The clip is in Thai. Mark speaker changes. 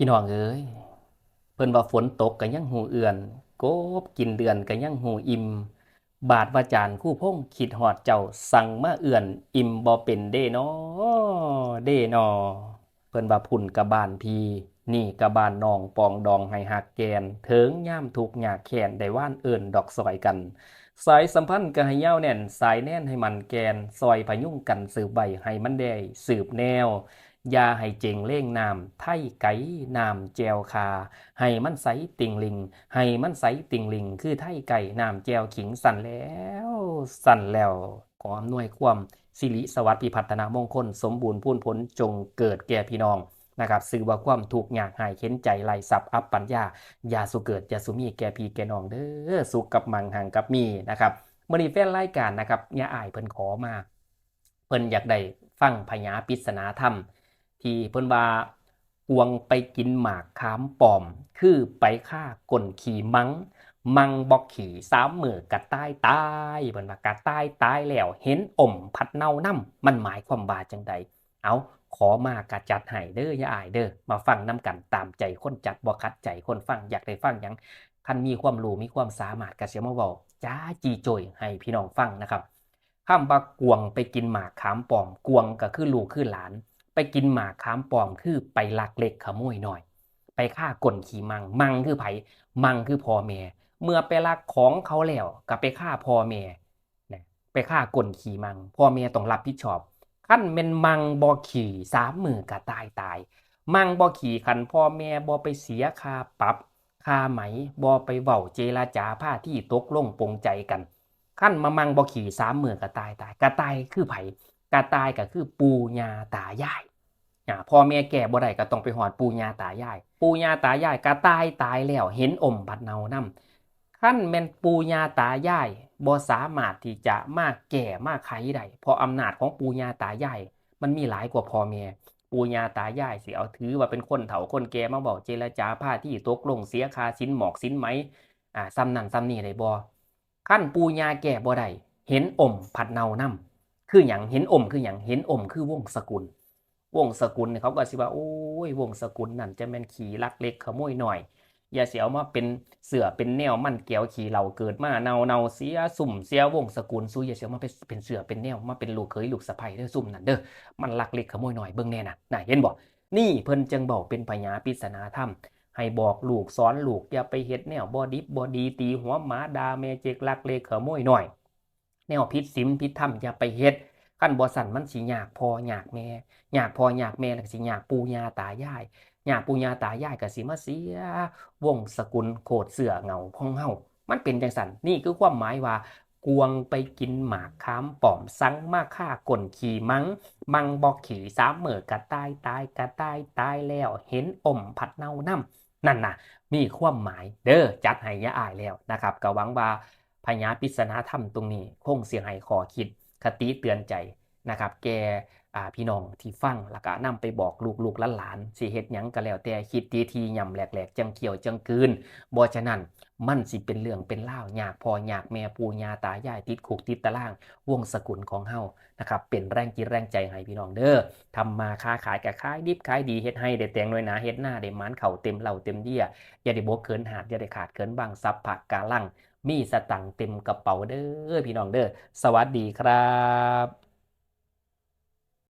Speaker 1: พี่น้องเอ้ยเพิ่นว่าฝนตกก็ยังหูเอื่อนกบกินเดือนก็ยังหูอิ่มบาทว่าจานคู่พงคิดฮอดเจ้าสั่งมาเอื่อน อิ่มบ่เป็นเด้นอเด้นอเพิ่นว่าพุ่นกะบานพีนี่กะบานนองปองดองให้หักแกนเถิงย่ามทุกข์ยากแค้นได้ว่านเอิ้นดอกซอยกัน สายสัมพันธ์ก็ให้ยาวแน่น สายแน่นให้มันแกน ซอยพยุงกันสืบใบให้มันได้สืบแนว ยาให้เจงเล่งน้ำไทยไก่น้ำแจวคา ให้มันใสติงลิง ให้มันใสติงลิง คือไทยไก่น้ำแจวขิงสั่นแล้ว สั่นแล้วขออำนวยความสิริสวัสดิ์พิพัฒนามงคล สมบูรณ์พูนพ้นจงเกิดแก่พี่น้องนะครับสื่อว่าความถูกข์ยากหายเข็นใจไล่สับอัปปัญญายาสุเกิดยาสุมีแก่พี่แก่น้องเด้อสุขกับมังหังกับมีนะครับมื่อนี้แฟนรายการนะครับย่าอายเพิ่นขอมา เพิ่นอยากได้ฟังพญาปิศนาธรรม ที่เพิ่นว่ากวงไปกินหมากขามปอม คือไปฆ่าก้นขี่มัง มังบอกขี่สามมือกระต้ายตายเพิ่นว่ากระต้ายตายแล้ว เห็นอมพัดเน่านํมันหมายความว่าจังใดเอาขอมากระจัดให้เด้อย่าอายเด้อมาฟังนํกันตามใจคนจัดบ่คัดใจคนฟังอยากได้ฟังหยังคันมีความรู้มีความสามารถก็สิมาเว้าจ้าจีโจยให้พี่น้องฟังนะครับคำว่ากวงไปกินหมากขามปอมกวงก็คือลูกคือหลาน ไปกินหมากขามปอมคือไปลักเล็กขโมยหน่อย ไปฆ่าก่นขี่มัง มังคือไผมังคือพ่อแม่ เมื่อไปลักของเขาแล้วก็ไปฆ่าพ่อแม่นะไปฆ่าก่นขี่มัง พ่อแม่ต้องรับผิดชอบขั้นเป็นมังบ่ขี่สามมือก็ตายตาย มังบ่ขี่คันพ่อแม่บ่ไปเสียค่าปรับค่าไหมบ่ไปเว้าเจรจาผ้าที่ตกลงปรงใจกันขั้นมามังบ่ขี่สามมือก็ตายตายกระตายคือไผกระตายก็คือปูญาตายาย อ่าพ่อแม่แก่บ่ได้ก็ต้องไปหอดปู่ย่าตายาย ปู่ย่าตายายก็ตายตายแล้วเห็นอมบัดเนานํขั้นแม่นปู่ย่าตายายบ่สามารถที่จะมากแก่มากไขได้เพราะอำนาจของปู่ย่าตายายมันมีหลายกว่าพ่อแม่ปู่ย่าตายายสิเอาถือว่าเป็นคนเฒ่าคนแก่มาบอกเจรจาพาที่ตกลงเสียคาสินหมอกสินไหมอ่าซ้ำนั่นซ้ำนี่ได้บ่ขั้นปู่ย่าแก่บ่ได้เห็นอมผัดเนานํคือหยังเห็นอมคือหยังเห็นอมคือวงศกุล วงสกุลเขาก็สิว่าโอ้ยวงสกุลนั่นจะแม่นขี่ลักเล็กขโมยหน่อย อย่าเสียเอามาเป็นเสือเป็นแนวมันเกี่ยวขี่เหล่าเกิดมาเนาเนาเสียสุ่มเสียวงสกุลสู้อย่าเสียมาเป็นเป็นเสือเป็นแนวมาเป็นลูกเคยลูกสะใภ้เด้อสุ่มนั่นเด้อมันลักเล็กขโมยหน่อยเบิ่งแน่น่ะน่ะเห็นบ่นี่เพิ่นจึงบอกเป็นพญาปริศนาธรรมให้บอกลูกสอนลูกอย่าไปเฮ็ดแนวบ่ดิบบ่ดีตีหัวหมาดาแม่เจกลักเล็กขโมยหน่อย แนวผิดศีลผิดธรรมอย่าไปเฮ็ด คันบ่สั่นมันสิยากพ่อยากแม่อยากพออยากแม่แล้วก็สิอยากปู่ย่าตายายอยากปู่ย่าตายายก็สิมาเสียวงศกุลโคตรเสือเงาของเฮามันเป็นจังซั่นนี่คือความหมายว่ากวงไปกินหมากค้ามป่อมสังมาฆ่าก่นขี่มัง มังบอกขี่สามเหมือกระตายตายกระตายตายแล้วเห็นอมผัดเน่าน้ำนั่นน่ะ มีความหมายเด้อจัดให้ยะอายแล้วนะครับก็หวังว่าพญาปิศนาธรรมตรงนี้ คงเสียให้ขอคิด คติเตือนใจนะครับ แก อ่าพี่น้องที่ฟังแล้วก็นำไปบอกลูกๆหลานๆสิเฮ็ดหยังก็แล้วแต่คิดทีทีย่ำแหลกๆจังเกี่ยวจังคืนบ่ฉะนั้นมันสิเป็นเรื่องเป็นเล่าวยากพ่อยากแม่ปู่ย่าตายายติดคุกติดตาราง วงสกุลของเฮานะครับเป็นแรงจิตแรงใจให้พี่น้องเด้อทำมาค้าขายก็ขายดิบขายดีเฮ็ดให้ได้แต่งน้อยหนาเฮ็ดหน้าได้หมานเข่าเต็มเหล่าเต็มเดียอย่าได้บ่เกินหาดอย่าได้ขาดเกินบางซับผักกาลังมีสตังเต็มกระเป๋าเด้อพี่น้องเด้อสวัสดีครับ